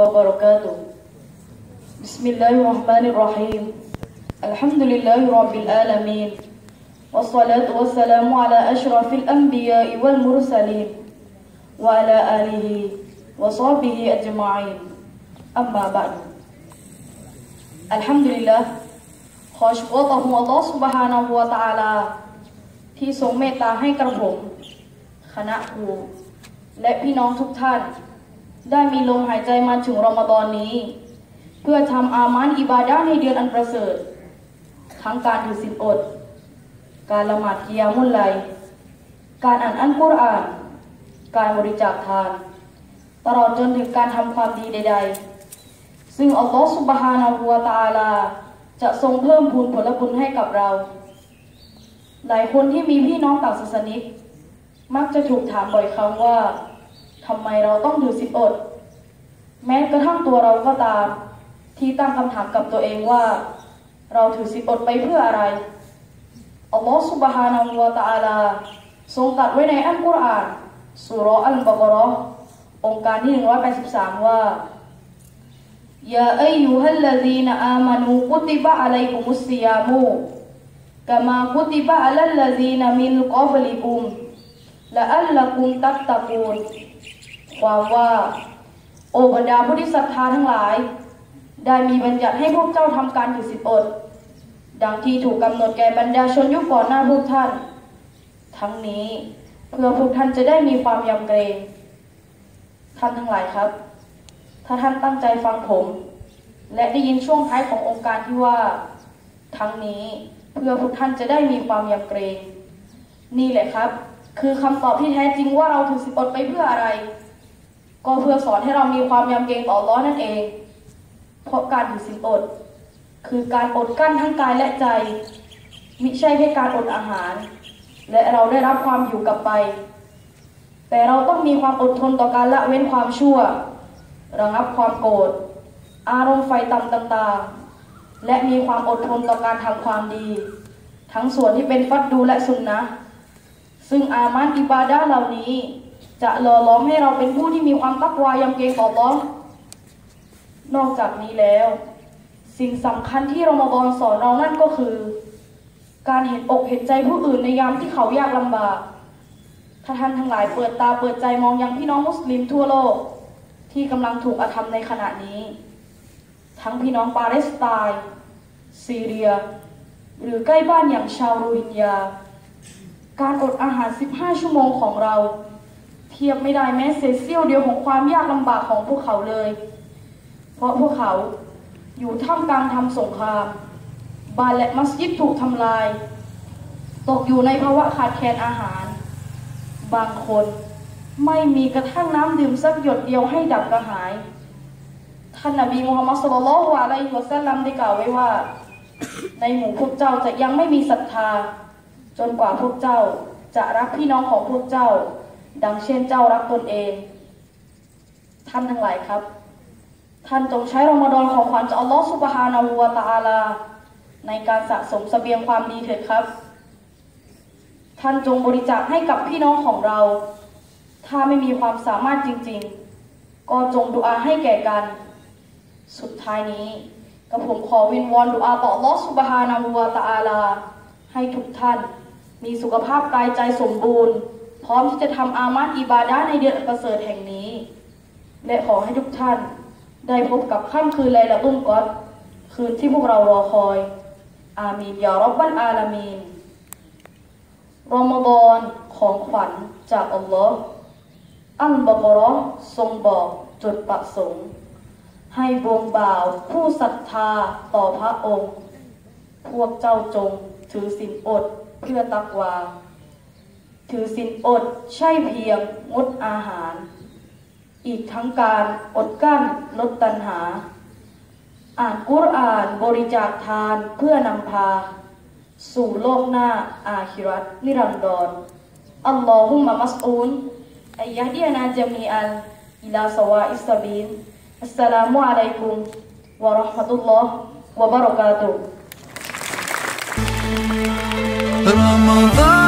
وبركاته. بسم الله الرحمن الرحيم. الحمد لله رب العالمين. والصلاة والسلام على أشرف الأنبياء والمرسلين وعلى آله وصحبه أجمعين. أما بعد. الحمد لله خوش الله سبحانه وتعالى. ที่ทรงเมตตาให้กระผม คณะครูและพี่น้องทุกท่าน ได้มีลมหายใจมาถึงรอมฎอนนี้ เพื่อทำอามานอิบาดะห์ในเดือนอันประเสริฐ ทั้งการถือศีลอด การละหมาดกิยามุลไล การอ่านอัลกุรอาน การบริจาคทาน ตลอดจนถึงการทำความดีใด ๆ ซึ่งอัลลอฮฺสุบฮานาหัวตาลา จะทรงเพิ่มพูนผลบุญให้กับเรา หลายคนที่มีพี่น้องต่างศาสนิกมักจะถูกถามบ่อยครั้งว่า ทำไมเราต้องถือศีลอด แม้กระทั่งตัวเราก็ตาม ที่ตั้งคำถามกับตัวเองว่า เราถือศีลอดไปเพื่ออะไรอัลลอฮฺสุบฮานาหูวะตะอาลาทรงตรัสไว้ในอัลกุรอานสุรอัลบะกราะห์องค์การที่ 183 ว่ายาอัยยูฮัลลซีนอามานูกุติบะอะลัยกุมุสซิยามูกะมากุติบะอะลัลลซีนมินกับลิกุมละอัลละกุมตัตตะกูน ความว่า โอบรรดาผู้ที่ศรัทธาทั้งหลาย ได้มีบัญญัติให้พวกเจ้าทำการถือศีลอด ดังที่ถูกกำหนดแก่บรรดาชนยุคก่อนหน้าพวกท่าน ทั้งนี้เพื่อพวกท่านจะได้มีความยำเกรงท่านทั้งหลายครับ ถ้าท่านตั้งใจฟังผม และได้ยินช่วงท้ายขององค์การที่ว่า ทั้งนี้เพื่อพวกท่านจะได้มีความยำเกรง นี่แหละครับ คือคำตอบที่แท้จริงว่าเราถือศีลอดไปเพื่ออะไร ก็เพื่อสอนให้เรามีความยำเกรงต่ออัลเลอนนั่นเอง เพราะการถือศีลอด คือการอดกั้นทั้งกายและใจ มิใช่แค่การอดอาหาร และเราได้รับความอยู่กับไป แต่เราต้องมีความอดทนต่อการละเว้นความชั่ว ระงับความโกรธ อารมณ์ไฟต่ำต่างๆ และมีความอดทนต่อการทำความดี ทั้งส่วนที่เป็นฟัดดูและสุนนะ ซึ่งอามันอิบาดาเหล่านี้ จะหล่อล้อมให้เราเป็นผู้ที่มีความตักวายำเกรงต่อ Allah นอกจากนี้แล้ว สิ่งสำคัญที่รอมฎอนสอนเรานั่นก็คือ การเห็นอกเห็นใจผู้อื่นในยามที่เขายากลำบากถ้าท่านทั้งหลายเปิดตาเปิดใจมองยังพี่น้องมุสลิมทั่วโลก ที่กำลังถูกอาธรรมในขณะนี้ ทั้งพี่น้องปาเลสไตน์ซีเรีย หรือใกล้บ้านอย่างชาวโรฮิงญาการอดอาหาร 15 ชั่วโมงของเรา ทียบไม่ได้แม้เศษเสี้ยวเดียวของความยากลำบากของพวกเขาเลย เพราะพวกเขาอยู่ท่ามกลางทำสงครามบ้านและมัสยิดถูกทำลาย ตกอยู่ในภาวะขาดแคลนอาหาร บางคนไม่มีกระทั่งน้ำดื่มสักหยดเดียวให้ดับกระหาย ท่านนบีมูฮัมมัดสุลลัลฮวะอะลัยฮิวะซัลลัมได้กล่าวไว้ว่า ในหมู่พวกเจ้าจะยังไม่มีศรัทธา จนกว่าพวกเจ้าจะรักพี่น้องของพวกเจ้า ดังเช่นเจ้ารักตนเอง ท่านทั้งหลายครับ ท่านจงใช้รอมฎอนของขวัญจากอัลลอฮฺสุบฮานาหูวะตะอาลา ในการสะสมเสบียงความดีเถิดครับ ท่านจงบริจาคให้กับพี่น้องของเรา ถ้าไม่มีความสามารถจริง ๆ ก็จงดุอาให้แก่กัน สุดท้ายนี้กระผมขอวินวอนดุอาต่ออัลลอฮฺสุบฮานาหูวะตะอาลา ให้ทุกท่านมีสุขภาพกายใจสมบูรณ์ พร้อมที่จะทำอามัดอิบาดาในเดือนอันประเสริฐแห่งนี้ และขอให้ทุกท่าน ได้พบกับค่ำคืนไลละตุนกอดคืนที่พวกเรารอคอย อามีนยารับบัลอาลามีนรอมฎอนของขวัญจากอัลลอฮ์อัลบากรอทรงบอกจุดประสงค์ ให้บวงบ่าวผู้ศรัทธาต่อพระองค์ พวกเจ้าจงถือศีลอดเพื่อตักวา ถือสินอดใช่เพียงงดอาหาร อีกทั้งการอดกั้นลดตัณหา อ่านกุรอานบริจาคทานเพื่อนำพา สู่โลกหน้าอาคิรัตนิรันดรอัลลอฮุมะมัสอุนอัยะดียนาจามีอัลอิลาสวาอิสตบินอัสสลามุอะลัยกุมวะราห์มะตุลลอฮ์วะบารากาตุ Ramadan